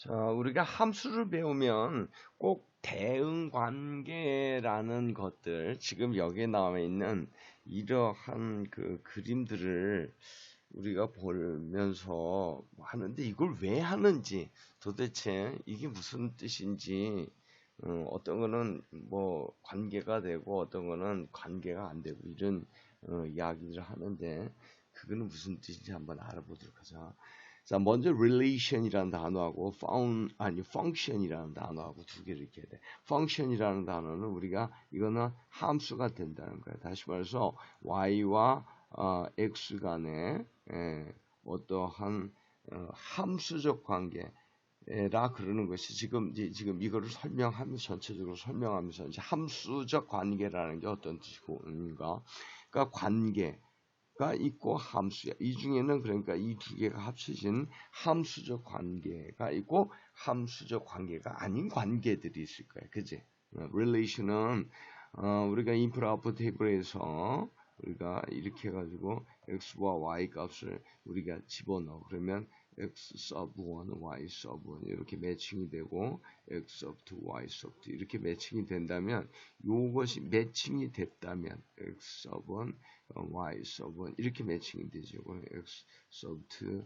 자, 우리가 함수를 배우면 꼭 대응 관계라는 것들, 지금 여기에 나와 있는 이러한 그 그림들을 우리가 보면서 하는데 이걸 왜 하는지 도대체 이게 무슨 뜻인지 어, 떤 거는 뭐 관계가 되고 어떤 거는 관계가 안 되고 이런 어, 이야기들을 하는데 그거는 무슨 뜻인지 한번 알아보도록 하자. 자, 먼저 relation이라는 단어하고 found 아니 function이라는 단어하고 두 개를 이렇게 해야 돼. function이라는 단어는 우리가 이거는 함수가 된다는 거예요. 다시 말해서 y와 어, x 간의 예, 어떠한 어, 함수적 관계 라 그러는 것이 지금 이제 지금 이거를 설명하면서 전체적으로 설명하면서 이제 함수적 관계라는 게 어떤 뜻인가? 그러니까 관계 가 있고 함수야. 이 중에는 그러니까 이 두 개가 합쳐진 함수적 관계가 있고 함수적 관계가 아닌 관계들이 있을 거야. 그지? relation은 어, 우리가 인프라 아웃 테이블에서 우리가 이렇게 해가지고 x와 y 값을 우리가 집어넣어. 그러면 x sub 1, y sub 1 이렇게 매칭이 되고 x sub 2, y sub 2 이렇게 매칭이 된다면 이것이 매칭이 됐다면 x sub 1, y sub 1 이렇게 매칭이 되죠. x sub 2,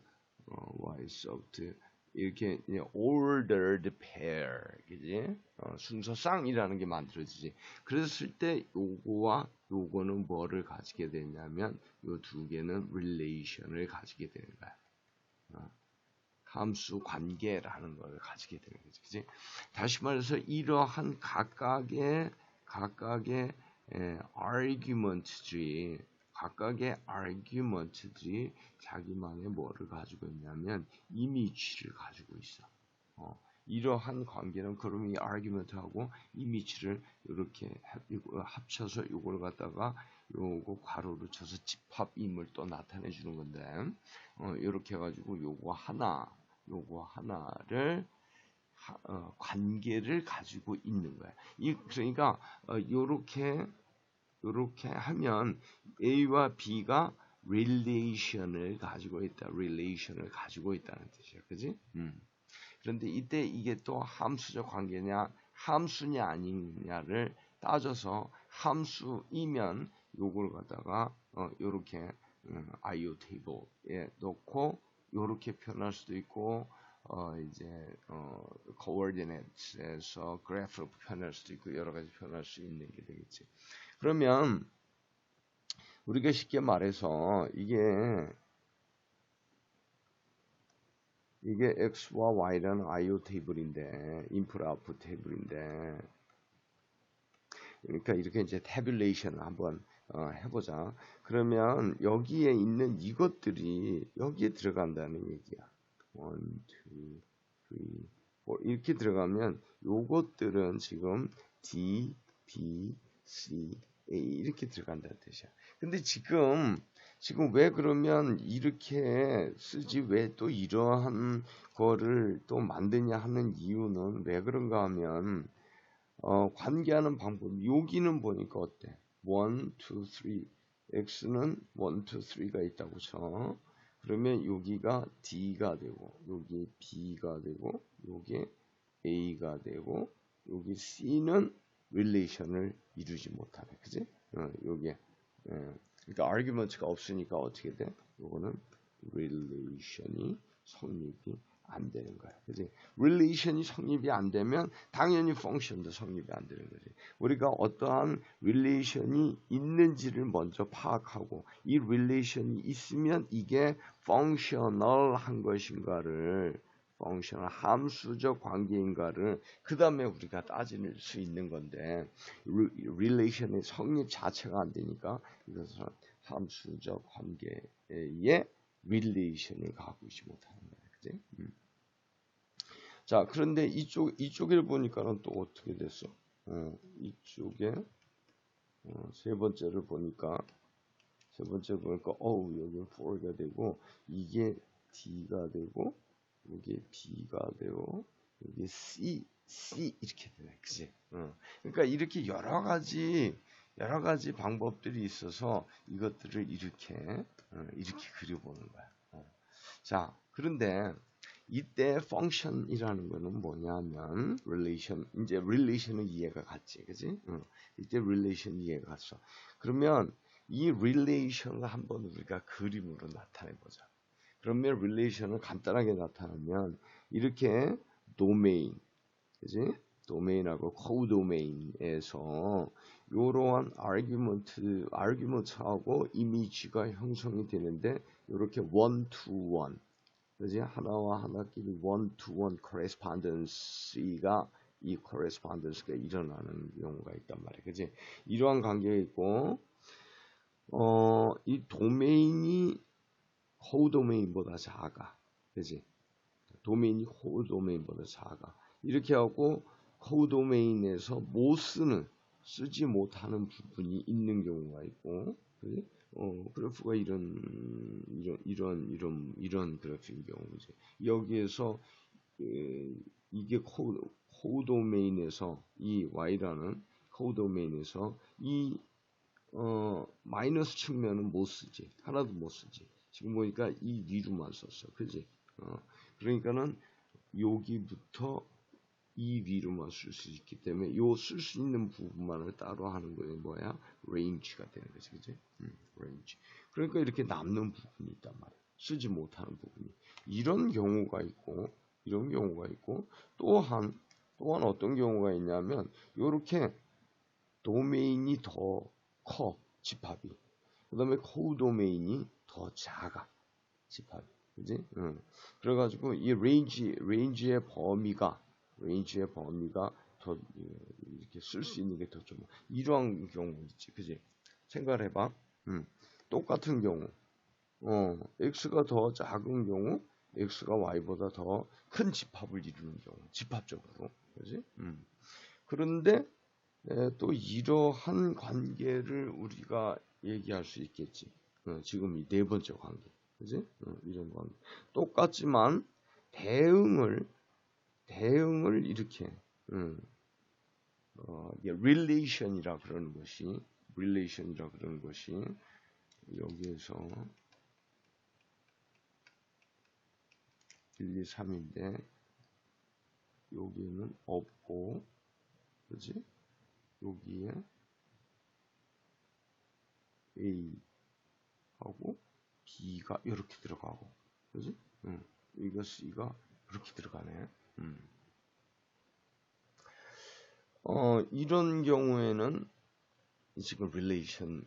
y sub 2 이렇게 ordered pair, 그지? 어, 순서쌍이라는 게 만들어지지. 그랬을 때 요거와 요거는 뭐를 가지게 되냐면 요 두 개는 relation을 가지게 되는 거야. 어, 함수 관계라는 걸 가지게 되는 거지. 그지? 다시 말해서 이러한 각각의 각각의 에, argument들이 각각의 argument들이 자기만의 뭐를 가지고 있냐면 이미지를 가지고 있어. 어, 이러한 관계는 그럼 이 argument하고 이미지를 이렇게 합쳐서 이걸 갖다가 요거 괄호를 쳐서 집합임을 또 나타내 주는 건데 어, 이렇게 해가지고 요거 하나 요거 하나를 하, 어, 관계를 가지고 있는 거야. 이 그러니까 어, 요렇게 이렇게 하면 A와 B가 relation을 가지고 있다. relation을 가지고 있다는 뜻이야. 그지? 음. 그런데 이때 이게 또 함수적 관계냐, 함수냐 아니냐를 따져서 함수이면 요걸 갖다가 어, 요렇게 음, IO 테이블에 넣고 요렇게 표현할 수도 있고 어, 이제 어, coordinates에서 그래프로 표현할 수도 있고 여러 가지 표현할 수 있는 게 되겠지. 그러면 우리가 쉽게 말해서 이게 이게 x와 y라는 IO 테이블인데 인프라 아웃풋 테이블인데 그러니까 이렇게 이제 태블레이션을 한번 어, 해보자. 그러면 여기에 있는 이것들이 여기에 들어간다는 얘기야. 1, 2, 3, 4 이렇게 들어가면 요것들은 지금 D, B, C, 이렇게 들어간다는 뜻이야. 근데 지금 지금 왜 그러면 이렇게 쓰지 왜 또 이러한 거를 또 만드냐 하는 이유는 왜 그런가 하면 어, 관계하는 방법 여기는 보니까 어때? 1, 2, 3 x는 1, 2, 3가 있다고 쳐. 그러면 여기가 d가 되고 여기 b가 되고 여기 a가 되고 여기 c는 릴레이션을 이루지 못하네. 그지? 어, 요게. 예. 그러니까 argument가 없으니까 어떻게 돼? 요거는 relation이 성립이 안 되는 거야. 그지? relation이 성립이 안 되면 당연히 function도 성립이 안 되는 거지. 우리가 어떠한 relation이 있는지를 먼저 파악하고 이 relation이 있으면 이게 functional한 것인가를 펑션을 함수적 관계인가를 그 다음에 우리가 따질 수 있는 건데 릴레이션의 성립 자체가 안 되니까 이것은 함수적 관계의 릴레이션을 갖고 있지 못하는 거예요. 그지? 음. 자, 그런데 이쪽, 이쪽을 보니까는 또 어떻게 됐어? 어, 이쪽에, 어, 세 번째를 보니까, 세 번째 보니까, 어우, 여기 4가 되고, 이게 D가 되고, 여기 B가 되고 여기 C, C 이렇게 되네. 그지? 어. 그러니까 이렇게 여러 가지 여러 가지 방법들이 있어서 이것들을 이렇게 어, 이렇게 그려보는 거야. 어. 자, 그런데 이때 function이라는 거는 뭐냐면 relation 이제 relation은 이해가 갔지, 그지? 응. 이때 relation 이해가 갔어. 그러면 이 relation을 한번 우리가 그림으로 나타내 보자. 그러면 relation을 간단하게 나타내면 이렇게 domain, 그지? 도메인하고 코도메인에서 이러한 아르규먼트, 아르규먼트하고 이미지가 형성이 되는데 이렇게 one, 그지? 하나와 하나끼리 one correspondence가 이 correspondence가 일어나는 경우가 있단 말이야, 그지? 이러한 관계가 있고, 어, 이 도메인이 코도메인보다 작아, 그지? 도메인이 코도메인보다 작아. 이렇게 하고 코도메인에서 못 쓰는 쓰지 못하는 부분이 있는 경우가 있고 그지? 어, 그래프가 이런 이런 이런 이런 이런 그래프인 경우지 여기에서 에, 이게 코, 코도메인에서 이 y라는 코도메인에서 이 어, 마이너스 측면은 못 쓰지 하나도 못 쓰지 지금 보니까 이 위로만 썼어 그지 어, 그러니까는 여기부터 이 위로만 쓸 수 있기 때문에 요 쓸 수 있는 부분만을 따로 하는 거예요. 뭐야? range가 되는 거지. 그지? 음, range. 그러니까 이렇게 남는 부분이 있단 말이야. 쓰지 못하는 부분이. 이런 경우가 있고 이런 경우가 있고 또한 또한 어떤 경우가 있냐면 요렇게 도메인이 더 커 집합이 그 다음에 코도메인이 더 작아 집합이 그지? 응. 그래가지고 이 레인지 레인지의 범위가 레인지의 범위가 더 이렇게 쓸 수 있는 게 더 좀 이러한 경우 있지, 그지? 생각을 해봐. 음. 똑같은 경우, 어, x가 더 작은 경우, x가 y보다 더 큰 집합을 이루는 경우, 집합적으로, 그지? 음. 그런데 에, 또 이러한 관계를 우리가 얘기할 수 있겠지. 어, 지금 이 네 번째 관계, 그지? 어, 이런 관계. 똑같지만 대응을 대응을 이렇게 음, 어, relation이라 그러는 것이 relation이라 그러는 것이 여기에서 1, 2, 3인데 여기에는 없고 그지? 여기에 A 하고 B가 이렇게 들어가고 그지? 응. 이거 C가 이렇게 들어가네. 음. 어, 이런 경우에는 지금 relation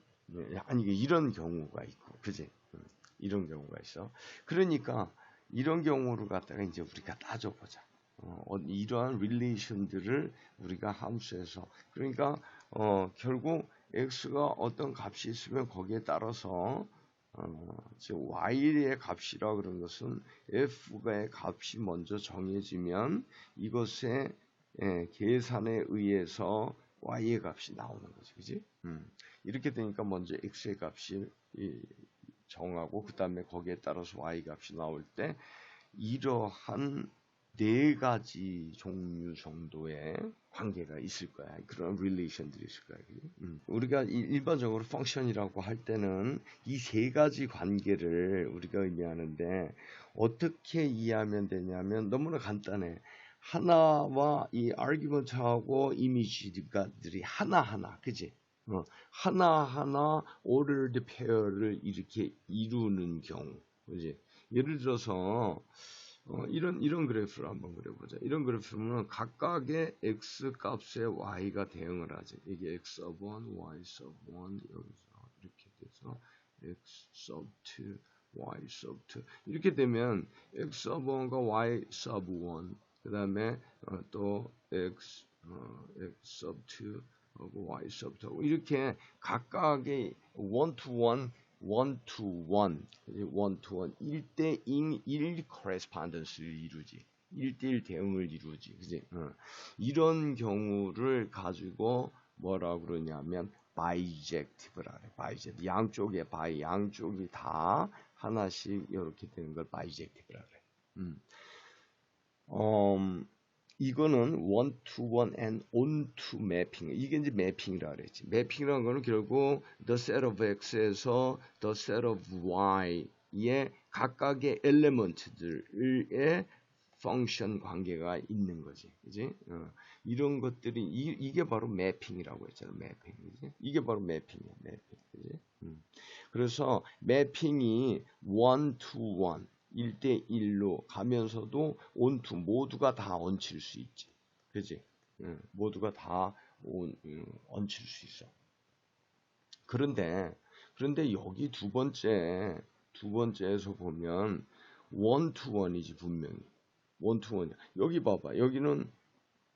아니 이런 경우가 있고 그지? 음, 이런 경우가 있어. 그러니까 이런 경우를 갖다가 이제 우리가 따져보자. 어, 어, 이러한 relation들을 우리가 함수에서 그러니까 어, 결국 x가 어떤 값이 있으면 거기에 따라서 어, y의 값이라 그런 것은 f의 값이 먼저 정해지면 이것의 예, 계산에 의해서 y의 값이 나오는 거지, 그지? 음. 이렇게 되니까 먼저 x의 값이 정하고 그 다음에 거기에 따라서 y 값이 나올 때 이러한 네 가지 종류 정도의 관계가 있을 거야. 그런 릴레이션들이 있을 거야. 음. 우리가 일반적으로 펑션이라고 할 때는 이 세 가지 관계를 우리가 의미하는데 어떻게 이해하면 되냐면 너무나 간단해. 하나와 이 아르규먼트하고 이미지들이 하나하나, 그지? 어, 하나하나 ordered pair를 이렇게 이루는 경우, 그지? 예를 들어서 어, 이런 이런 그래프를 한번 그려보자. 이런 그래프는 각각의 x 값에 y가 대응을 하지. 이게 x sub 1, y sub 1 여기서 이렇게 돼서 x sub 2, y sub 2 이렇게 되면 x sub 1과 y sub 1 그 다음에 어, 또 x 어, x sub 2 하고 y sub 2 이렇게 각각의 1 to 1 one to one, one to one, 1대1 1 correspondence를 이루지. 1대1 대응을 이루지. 그지? 어. 이런 경우를 가지고 뭐라 그러냐면 bijective라 그래. bijective. 양쪽에 by 양쪽이 다 하나씩 이렇게 되는 걸 bijective라 그래. 음. 음, 이거는 one to one and on to mapping. 이게 이제 매핑이라 그랬지. 매핑이라는 거는 결국 the set of x에서 the set of y의 각각의 엘레먼트들의 펑션 관계가 있는 거지. 그지? 어, 이런 것들이, 이, 게 바로 매핑이라고 했잖아. 매핑. 그지? 이게 바로 매핑이야. 매핑. 그지? 음. 그래서 매핑이 one to one, 1대1로 가면서도 to 모두가 다 얹힐 수 있지. 그지? 음, 모두가 다 온, 음, 얹힐 수 있어. 그런데, 그런데 여기 두 번째, 두 번째에서 보면 one이지, 분명히. 원투 원이야. 여기 봐봐. 여기는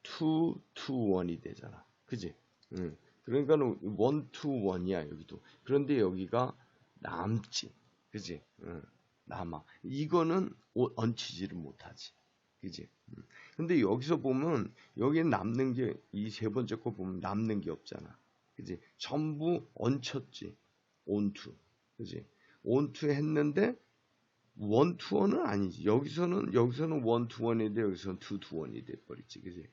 투투 원이 되잖아. 그지? 응. 그러니까는 원투 원이야 여기도. 그런데 여기가 남지. 그지? 응. 남아. 이거는 얹히지를 못하지. 그지? 응. 근데 여기서 보면 여기 남는 게 이 세 번째 거 보면 남는 게 없잖아. 그지? 전부 얹혔지. 온투. 그지? 온투 했는데 원투원은 아니지. 여기서는 여기서는 원투원인데 여기서는 투투원이 돼 버리지, 그지?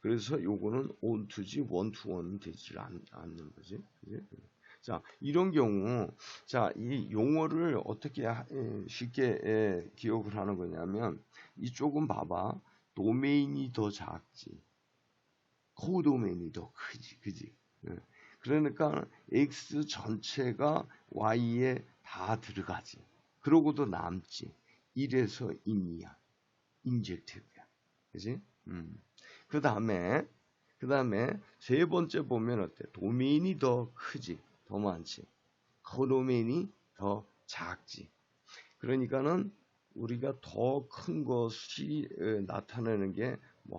그래서 요거는 온투지 원투원은 되지 않, 않는 거지, 그지? 자, 이런 경우, 자, 이 용어를 어떻게 쉽게 기억을 하는 거냐면, 이쪽은 봐봐. 도메인이 더 작지. 코도메인이 더 크지, 그지? 그러니까 X 전체가 Y에 다 들어가지. 그러고도 남지. 이래서 인이야. 인젝티브야. 그지? 음. 그 다음에, 그 다음에 세 번째 보면 어때? 도메인이 더 크지. 더 많지. 코도메인이 더 작지. 그러니까는 우리가 더 큰 것이 나타내는 게뭐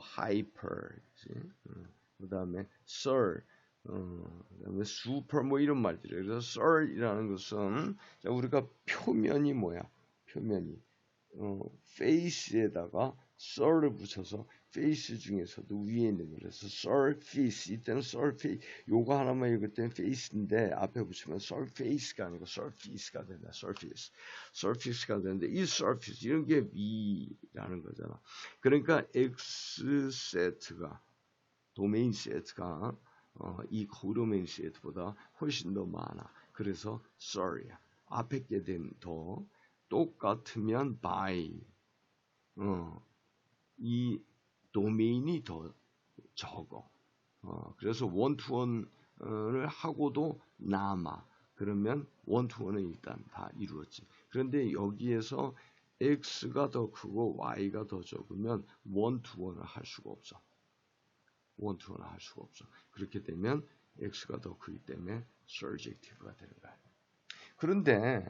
음. 그 다음에 썰, 어, 그다음에 super 뭐 이런 말들이에요. 그래서 썰이라는 것은 자, 우리가 표면이 뭐야? 표면이 어, face에다가 썰을 붙여서 face 중에서도 위에 있는 거라서 surface 이때는 surface 요거 하나만 읽을 때는 face인데 앞에 붙이면 surface가 아니고 surface가 된다. surface surface가 되는데 이 surface 이런 게 B라는 거잖아. 그러니까 X 세트가 도메인 세트가 어, 이 고도메인 세트보다 훨씬 더 많아. 그래서 sorry야. 앞에 게 된 더 똑같으면 by 어, 이 도메인이 더 적어. 어, 그래서 원투원을 하고도 남아. 그러면 원투원은 일단 다 이루었지. 그런데 여기에서 x가 더 크고 y가 더 적으면 원투원을 할 수가 없어. 원투원을 할 수가 없어. 그렇게 되면 x가 더 크기 때문에 surjective가 되는 거야. 그런데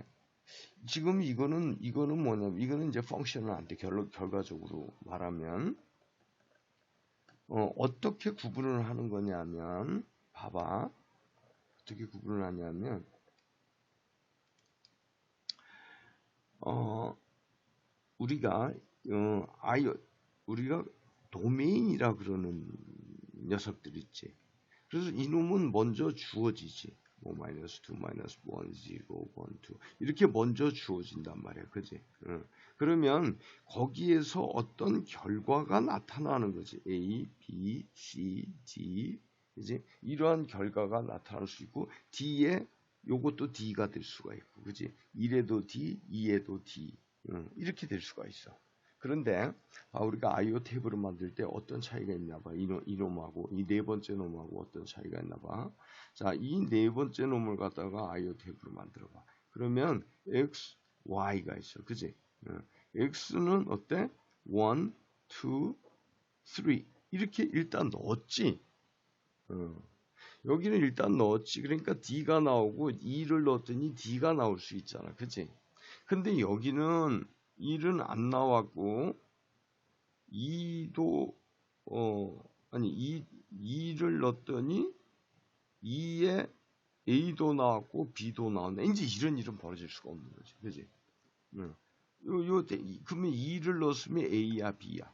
지금 이거는 이거는 뭐냐면 이거는 이제 펑션은 안 돼. 결, 결과적으로 말하면 어, 떻게 구분을 하는 거냐면 봐봐. 어떻게 구분을 하냐면 어, 우리가 어, 아이 우리가 도메인이라 그러는 녀석들 있지. 그래서 이놈은 먼저 주어지지. 뭐 마이너스 2, 마이너스 1, 0, 1, 2 이렇게 먼저 주어진단 말이야. 그지? 응. 그러면 거기에서 어떤 결과가 나타나는 거지. A, B, C, D 이제 이러한 결과가 나타날 수 있고 D에 요것도 D가 될 수가 있고 그지? 1에도 D, 2에도 D 응. 이렇게 될 수가 있어. 그런데 아, 우리가 아이오 탭으로 만들 때 어떤 차이가 있나 봐. 이놈, 이놈하고 이 네 번째 놈하고 어떤 차이가 있나 봐. 자, 이 네 번째 놈을 갖다가 아이오 탭으로 만들어 봐. 그러면 x, y가 있어. 그지? x는 어때? 1, 2, 3 이렇게 일단 넣었지. 어. 여기는 일단 넣었지. 그러니까 D가 나오고 2를 넣었더니 D가 나올 수 있잖아. 그치? 근데 여기는 1은 안 나왔고 2도 어 아니 2, 2를 넣었더니 2에 A도 나왔고 B도 나왔네. 이제 이런 일은 벌어질 수가 없는 거지. 그지? 응. 요, 요, 그러면 2를 넣었으면 A야, B야.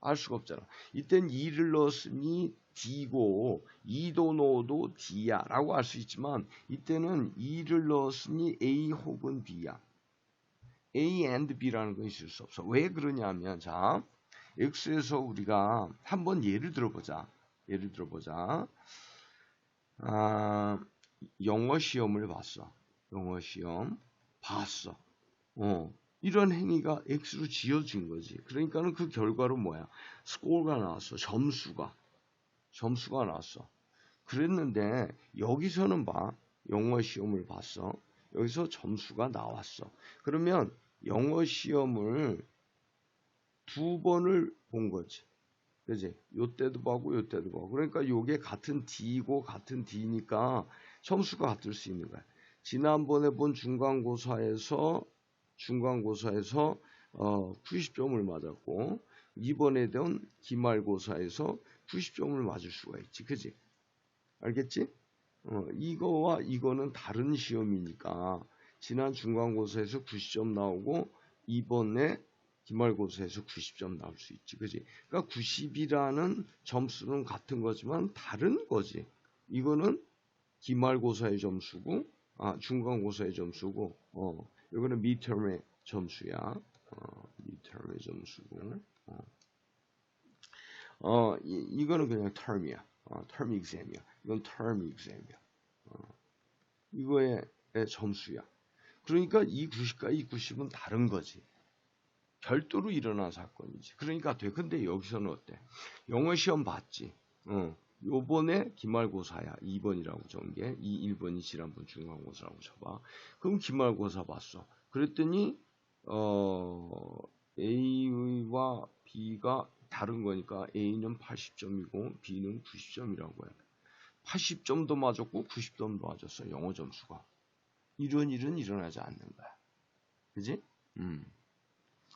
알 수가 없잖아. 이땐 2를 넣었으니 D고 2도 넣어도 D야 라고 할수 있지만 이때는 2를 넣었으니 A 혹은 B야. A and B라는 건 있을 수 없어. 왜 그러냐면 자 X에서 우리가 한번 예를 들어보자. 예를 들어보자. 아, 영어 시험을 봤어. 영어 시험 봤어. 어, 이런 행위가 x로 지어진 거지. 그러니까는 그 결과로 뭐야? 스코어가 나왔어. 점수가. 점수가 나왔어. 그랬는데 여기서는 봐. 영어 시험을 봤어. 여기서 점수가 나왔어. 그러면 영어 시험을 두 번을 본 거지. 그지? 요때도 보고 요때도 보고. 그러니까 요게 같은 D고 같은 D니까 점수가 같을 수 있는 거야. 지난번에 본 중간고사에서 중간고사에서 어, 90점을 맞았고 이번에 된 기말고사에서 90점을 맞을 수가 있지. 그지? 알겠지? 어, 이거와 이거는 다른 시험이니까 지난 중간고사에서 90점 나오고 이번에 기말고사에서 90점 나올 수 있지. 그지? 그러니까 90이라는 점수는 같은 거지만 다른 거지. 이거는 기말고사의 점수고 아, 중간고사의 점수고 어, 이거는 미터의 점수야. 어, 미터의 점수고 어. 어, 이, 이거는 그냥 term이야. 어, term exam이야. 이건 term exam이야. 어, 이거의 점수야. 그러니까 이 90과 이 90은 다른 거지. 별도로 일어난 사건이지. 그러니까 돼. 근데 여기서는 어때? 영어 시험 봤지. 어. 요번에 기말고사야. 2번이라고 전게. 이 1번이 지난번 중간고사라고 쳐봐. 그럼 기말고사 봤어. 그랬더니 어 A와 B가 다른 거니까 A는 80점이고 B는 90점이라고 해. 80점도 맞았고 90점도 맞았어. 영어 점수가. 이런 일은 일어나지 않는 거야. 그지? 음.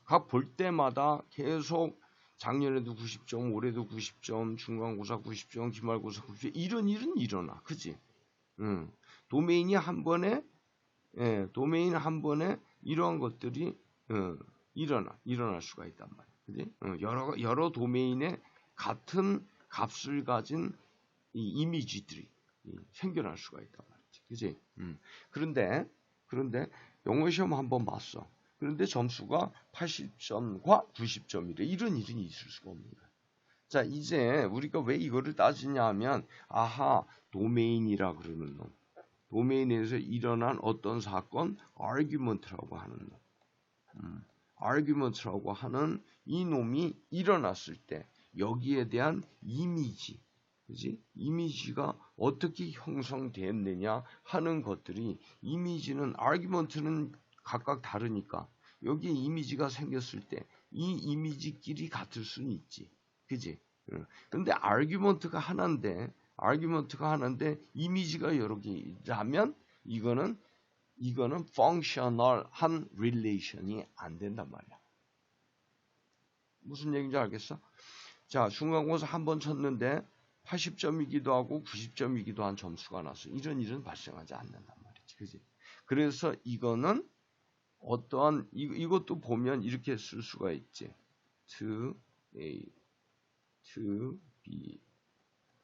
각 볼 때마다 계속 작년에도 90점, 올해도 90점, 중간고사 90점, 기말고사 90점 이런 일은 일어나. 그지? 음. 도메인이 한 번에 예, 도메인 한 번에 이러한 것들이 어, 일어나 일어날 수가 있단 말이야. 그지? 어, 여러 여러 도메인에 같은 값을 가진 이 이미지들이 생겨날 수가 있단 말이지. 그지? 음. 그런데 그런데 영어 시험 한번 봤어. 그런데 점수가 80점과 90점이래. 이런 일은 있을 수가 없는 거야. 자, 이제 우리가 왜 이거를 따지냐 하면 아하, 도메인이라 그러는 놈. 도메인에서 일어난 어떤 사건, argument라고 하는 놈. 음, argument라고 하는 이 놈이 일어났을 때 여기에 대한 이미지, 그지? 이미지가 어떻게 형성됐느냐 하는 것들이 이미지는 argument는 각각 다르니까 여기 이미지가 생겼을 때 이 이미지끼리 같을 수는 있지. 그지? 근데 argument가 하나인데 argument가 하나인데 이미지가 여러 개라면 이거는 이거는 functional한 relation이 안 된단 말이야. 무슨 얘기인지 알겠어? 자, 중간고사 한 번 쳤는데 80점이기도 하고 90점이기도 한 점수가 나서 이런 일은 발생하지 않는단 말이지. 그지? 그래서 이거는 어떠한 이, 이것도 보면 이렇게 쓸 수가 있지. to a to b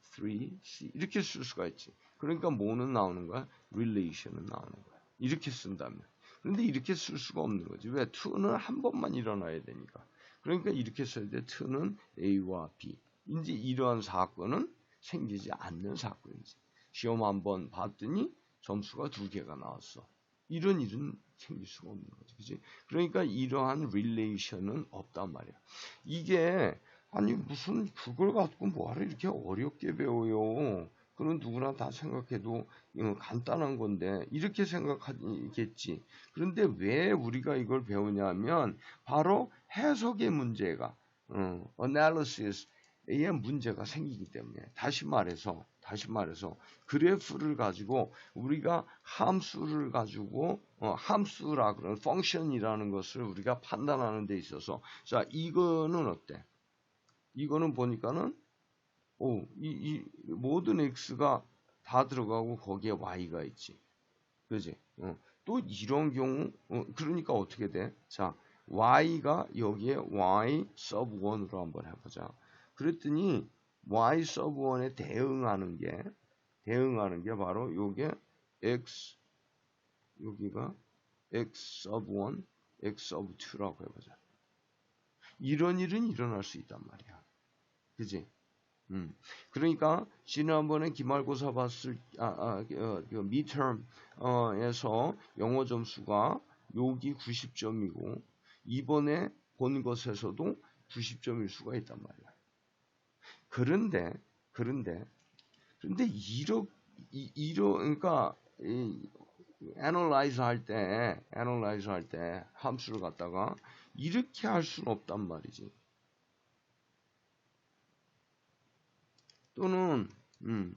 3 c 이렇게 쓸 수가 있지. 그러니까 뭐는 나오는 거야? relation은 나오는 거야. 이렇게 쓴다면. 그런데 이렇게 쓸 수가 없는 거지. 왜? to는 한 번만 일어나야 되니까. 그러니까 이렇게 써야 돼. to는 a와 b. 이제 이러한 사건은 생기지 않는 사건이지. 시험 한번 봤더니 점수가 두 개가 나왔어. 이런 일은 생길 수가 없는 거지. 그지? 그러니까 이러한 릴레이션은 없단 말이야. 이게 아니 무슨 그걸 갖고 뭐하러 이렇게 어렵게 배워요. 그는 누구나 다 생각해도 간단한 건데 이렇게 생각하겠지. 그런데 왜 우리가 이걸 배우냐면 바로 해석의 문제가 어, analysis의 문제가 생기기 때문에 다시 말해서 다시 말해서 그래프를 가지고 우리가 함수를 가지고 어, 함수라 그런 펑션이라는 것을 우리가 판단하는 데 있어서 자 이거는 어때? 이거는 보니까는 오, 이, 이 모든 x가 다 들어가고 거기에 y가 있지. 그지? 어, 또 이런 경우 어, 그러니까 어떻게 돼? 자 y가 여기에 y sub 1으로 한번 해보자. 그랬더니 y sub 1에 대응하는 게 대응하는 게 바로 요게 x 여기가 x sub 1, x sub 2라고 해보자. 이런 일은 일어날 수 있단 말이야. 그지? 음. 그러니까 지난번에 기말고사 봤을 아, 아 어, 미터에서 영어 점수가 여기 90점이고 이번에 본 것에서도 90점일 수가 있단 말이야. 그런데 그런데 그런데 이러 이러 그러니까 이 애널라이즈 할 때, 애널라이즈 할때 함수를 갖다가 이렇게 할 수는 없단 말이지. 또는 음,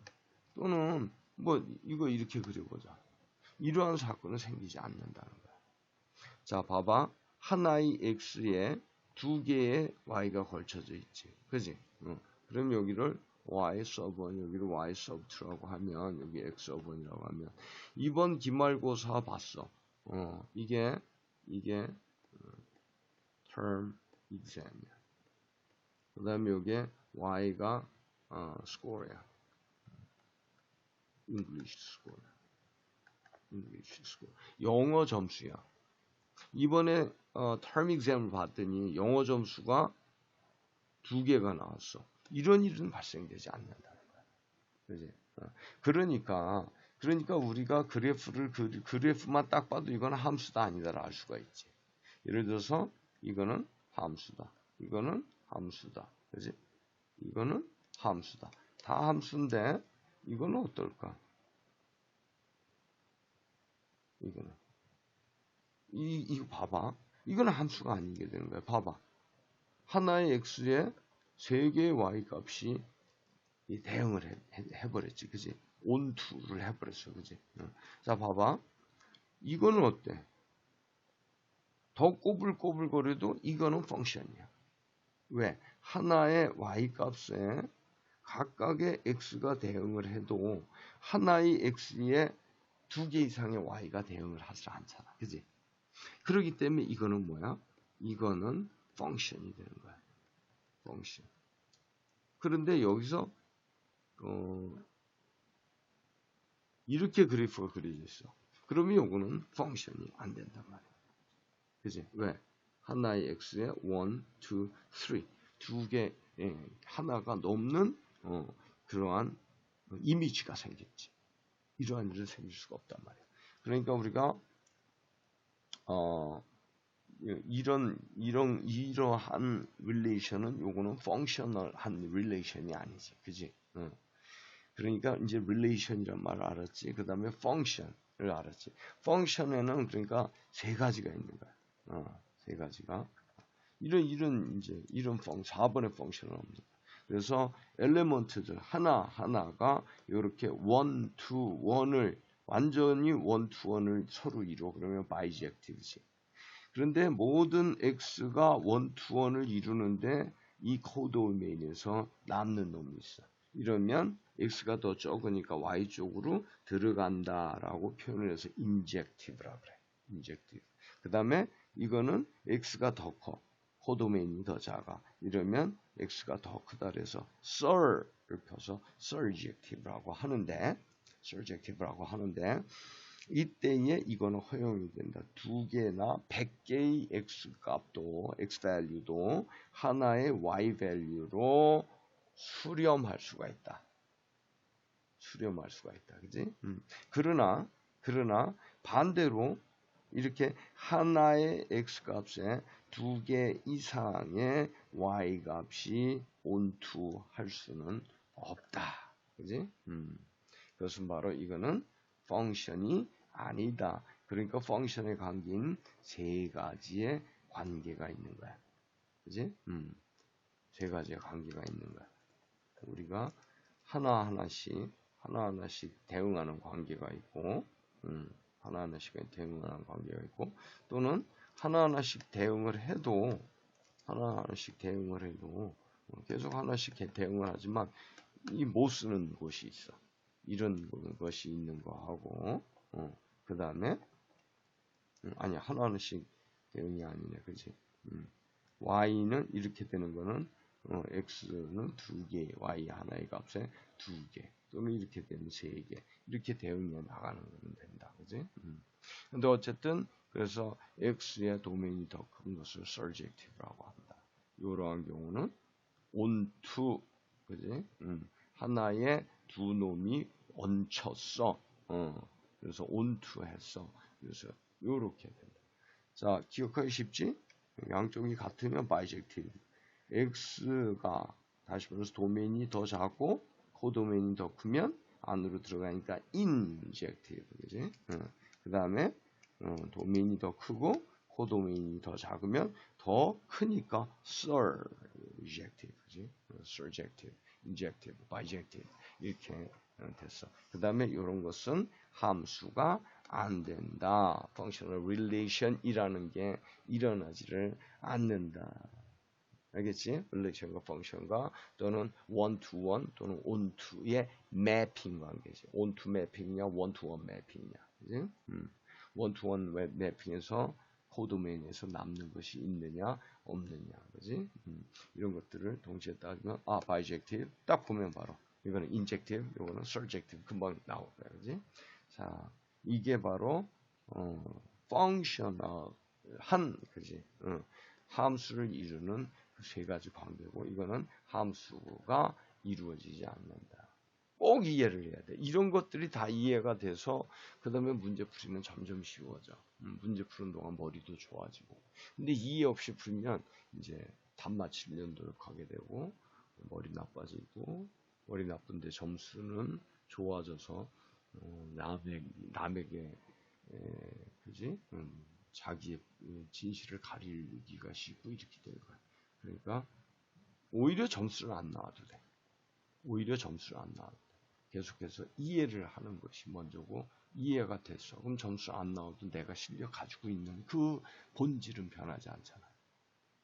또는 뭐 이거 이렇게 그려보자. 이러한 사건은 생기지 않는다는 거야. 자, 봐봐. 하나의 x에 두 개의 y가 걸쳐져 있지. 그지? 어. 그럼 여기를 y 서브 1, 여기를 y 서브 2라고 하면 여기 x 서브 1이라고 하면 이번 기말고사 봤어. 어, 이게 이게 어, term exam이야. 그 다음에 여기에 y가 어, score야. English score. English score. 영어 점수야. 이번에 어, term exam을 봤더니 영어 점수가 두 개가 나왔어. 이런 일은 발생되지 않는다는. 그지? 어. 그러니까 그러니까 우리가 그래프를 그, 그래프만 딱 봐도 이거는 함수다 아니다를 알 수가 있지. 예를 들어서 이거는 함수다. 이거는 함수다. 그지? 이거는 함수다. 다 함수인데 이거는 어떨까? 이거는 이 이거 봐봐. 이거는 함수가 아니게 되는 거야. 봐봐. 하나의 x에 세 개의 y 값이 이 대응을 해, 해, 버렸지 그지? 온투를 해버렸어, 그지? 어. 자, 봐봐. 이거는 어때? 더 꼬불꼬불거려도 이거는 펑션이야. 왜? 하나의 y 값에 각각의 x가 대응을 해도 하나의 x에 두 개 이상의 y가 대응을 하지 않잖아. 그지? 그렇기 때문에 이거는 뭐야? 이거는 펑션이 되는 거야. 펑션. 그런데 여기서 어, 이렇게 그래프가 그려져 있어. 그러면 요거는 펑션이 안 된단 말이야. 그지? 왜? 하나의 x에 1, 2, 3. 두 개, 예, 하나가 넘는, 어, 그러한 이미지가 생겼지. 이러한 일은 생길 수가 없단 말이야. 그러니까 우리가, 어, 이런, 이런, 이러한 릴레이션은 요거는 펑셔널한 릴레이션이 아니지. 그지? 어. 그러니까 이제 relation이란 말을 알았지. 그 다음에 function을 알았지. function에는 그러니까 세 가지가 있는 거야. 어, 세 가지가. 이런, 이런, 이제, 이런 펑, 4번의 function은 없는 거야. 그래서 엘레먼트들 하나하나가 이렇게 to one을 완전히 one을 서로 이루어 그러면 바이젝티브지. 그런데 모든 x가 one을 이루는데 이 코드 도메인에서 남는 놈이 있어. 이러면 x가 더 적으니까 y 쪽으로 들어간다라고 표현을 해서 인젝티브라 그래. 인젝티브. 그 다음에 이거는 x가 더 커. 코도메인이 더 작아. 이러면 x가 더 크다 그래서 sur를 펴서 surjective라고 하는데 surjective라고 하는데 이때에 이거는 허용이 된다. 두 개나 100개의 x 값도 x value도 하나의 y value로 수렴할 수가 있다. 수렴할 수가 있다. 그지? 음. 그러나, 그러나 반대로 이렇게 하나의 x 값에 두 개 이상의 y 값이 온투 할 수는 없다. 그지? 음. 그것은 바로 이거는 펑션이 아니다. 그러니까 펑션의 관계인 세 가지의 관계가 있는 거야. 그지? 음. 세 가지의 관계가 있는 거야. 우리가 하나하나씩 하나하나씩 대응하는 관계가 있고 음, 하나하나씩 대응하는 관계가 있고 또는 하나하나씩 대응을 해도 하나하나씩 대응을 해도 계속 하나씩 대응을 하지만 이 못 쓰는 곳이 있어. 이런 것이 있는 거 하고 어, 그 다음에 음, 아니 하나하나씩 대응이 아니네 그지 음, y는 이렇게 되는 거는 어, x는 두 개, y 하나의 값에 두 개, 또는 이렇게 되면 세 개, 이렇게 대응해 나가는 거면 된다. 그지? 음. 근데 어쨌든, 그래서 x의 도메인이 더 큰 것을 surjective라고 한다. 이러한 경우는 onto, 그지? 음. 하나의 두 놈이 얹혔어. 어. 그래서 onto 했어. 그래서 이렇게 된다. 자, 기억하기 쉽지? 양쪽이 같으면 바이젝티브. x가 다시 말해서 도메인이 더 작고 코도메인이 더 크면 안으로 들어가니까 인젝티브. 그지? 그 다음에 어, 도메인이 더 크고 코도메인이 더 작으면 더 크니까 surjective. 그지? surjective, injective, bijective. 이렇게 어, 됐어. 그 다음에 이런 것은 함수가 안 된다. functional relation이라는 게 일어나지를 않는다. 알겠지? relation과 function과 또는 one to one 또는 on to의 매핑 관계지. on to 매핑이냐, one to one 매핑이냐. 그지? 음. one to one 매핑에서 코도메인에서 남는 것이 있느냐, 없느냐. 그지? 음. 이런 것들을 동시에 따지면 아, bijective 딱 보면 바로 이거는 injective, 이거는 surjective 금방 나올 거야. 그지? 자, 이게 바로 어, functional 한 그지? 어, 함수를 이루는 그 세 가지 관계고 이거는 함수가 이루어지지 않는다. 꼭 이해를 해야 돼. 이런 것들이 다 이해가 돼서 그 다음에 문제 풀이는 점점 쉬워져. 음, 문제 푸는 동안 머리도 좋아지고. 근데 이해 없이 풀면 이제 답 맞추려는 노력하게 되고 머리 나빠지고 머리 나쁜데 점수는 좋아져서 어, 남에게, 남에게 에, 그지? 음, 자기의 진실을 가리기가 쉽고 이렇게 되는 거야. 그러니까 오히려 점수를 안 나와도 돼. 오히려 점수를 안 나와도 돼. 계속해서 이해를 하는 것이 먼저고 이해가 됐어. 그럼 점수 안 나와도 내가 실력 가지고 있는 그 본질은 변하지 않잖아.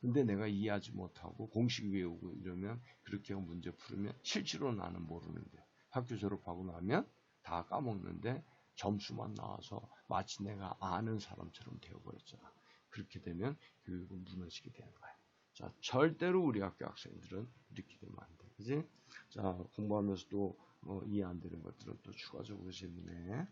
근데 내가 이해하지 못하고 공식 외우고 이러면 그렇게 문제 풀으면 실제로 나는 모르는데 학교 졸업하고 나면 다 까먹는데 점수만 나와서 마치 내가 아는 사람처럼 되어버렸잖아. 그렇게 되면 교육은 무너지게 되는 거야. 자, 절대로 우리 학교 학생들은 이렇게 되면 안 돼. 그지? 자, 공부하면서도 뭐 이해 안 되는 것들은 또 추가적으로 질문해.